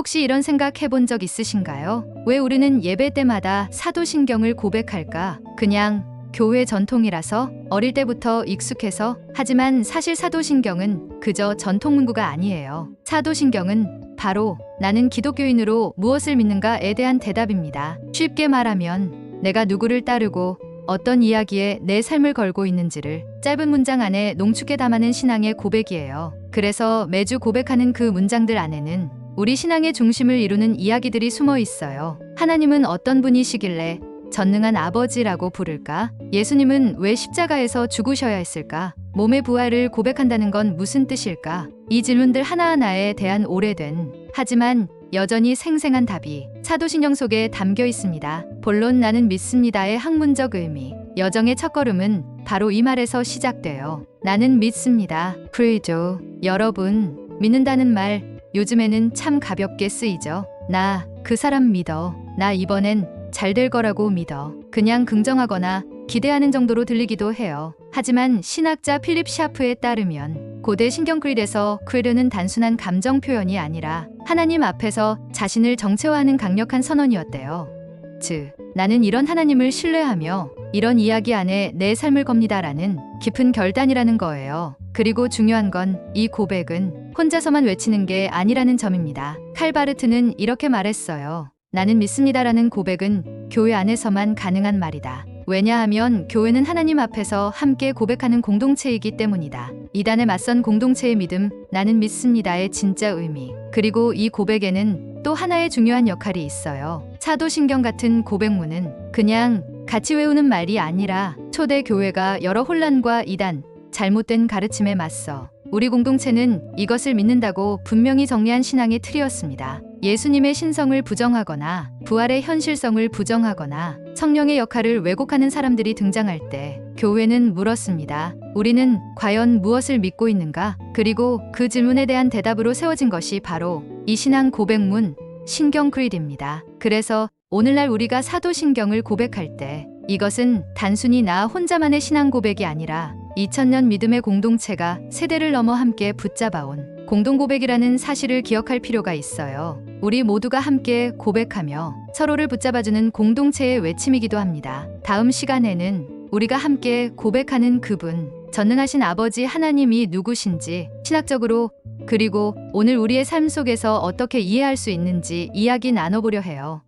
혹시 이런 생각 해본 적 있으신가요? 왜 우리는 예배 때마다 사도신경을 고백할까? 그냥 교회 전통이라서 어릴 때부터 익숙해서 하지만 사실 사도신경은 그저 전통 문구가 아니에요. 사도신경은 바로 나는 기독교인으로 무엇을 믿는가에 대한 대답입니다. 쉽게 말하면 내가 누구를 따르고 어떤 이야기에 내 삶을 걸고 있는지를 짧은 문장 안에 농축해 담아낸 신앙의 고백이에요. 그래서 매주 고백하는 그 문장들 안에는 우리 신앙의 중심을 이루는 이야기들이 숨어 있어요. 하나님은 어떤 분이시길래 전능한 아버지라고 부를까? 예수님은 왜 십자가에서 죽으셔야 했을까? 몸의 부활을 고백한다는 건 무슨 뜻일까? 이 질문들 하나하나에 대한 오래된 하지만 여전히 생생한 답이 사도신경 속에 담겨 있습니다. 본론 나는 믿습니다의 학문적 의미. 여정의 첫걸음은 바로 이 말에서 시작돼요. 나는 믿습니다. 프리조. 여러분, 믿는다는 말 요즘에는 참 가볍게 쓰이죠. 나 그 사람 믿어. 나 이번엔 잘 될 거라고 믿어. 그냥 긍정하거나 기대하는 정도로 들리기도 해요. 하지만 신학자 필립 샤프에 따르면 고대 신경크릴에서 크리르는 단순한 감정 표현이 아니라 하나님 앞에서 자신을 정체화하는 강력한 선언이었대요. 즉, 나는 이런 하나님을 신뢰하며 이런 이야기 안에 내 삶을 겁니다라는 깊은 결단이라는 거예요. 그리고 중요한 건 이 고백은 혼자서만 외치는 게 아니라는 점입니다. 칼바르트는 이렇게 말했어요. 나는 믿습니다라는 고백은 교회 안에서만 가능한 말이다. 왜냐하면 교회는 하나님 앞에서 함께 고백하는 공동체이기 때문이다. 이단에 맞선 공동체의 믿음, 나는 믿습니다의 진짜 의미. 그리고 이 고백에는 또 하나의 중요한 역할이 있어요. 차도신경 같은 고백문은 그냥 같이 외우는 말이 아니라 초대 교회가 여러 혼란과 이단, 잘못된 가르침에 맞서 우리 공동체는 이것을 믿는다고 분명히 정리한 신앙의 틀이었습니다. 예수님의 신성을 부정하거나 부활의 현실성을 부정하거나 성령의 역할을 왜곡하는 사람들이 등장할 때 교회는 물었습니다. 우리는 과연 무엇을 믿고 있는가? 그리고 그 질문에 대한 대답으로 세워진 것이 바로 이 신앙 고백문 신경 크리드입니다. 그래서 오늘날 우리가 사도신경을 고백할 때 이것은 단순히 나 혼자만의 신앙 고백이 아니라 2000년 믿음의 공동체가 세대를 넘어 함께 붙잡아온 공동 고백이라는 사실을 기억할 필요가 있어요. 우리 모두가 함께 고백하며 서로를 붙잡아주는 공동체의 외침이기도 합니다. 다음 시간에는 우리가 함께 고백하는 그분, 전능하신 아버지 하나님이 누구신지 신학적으로 그리고 오늘 우리의 삶 속에서 어떻게 이해할 수 있는지 이야기 나눠보려 해요.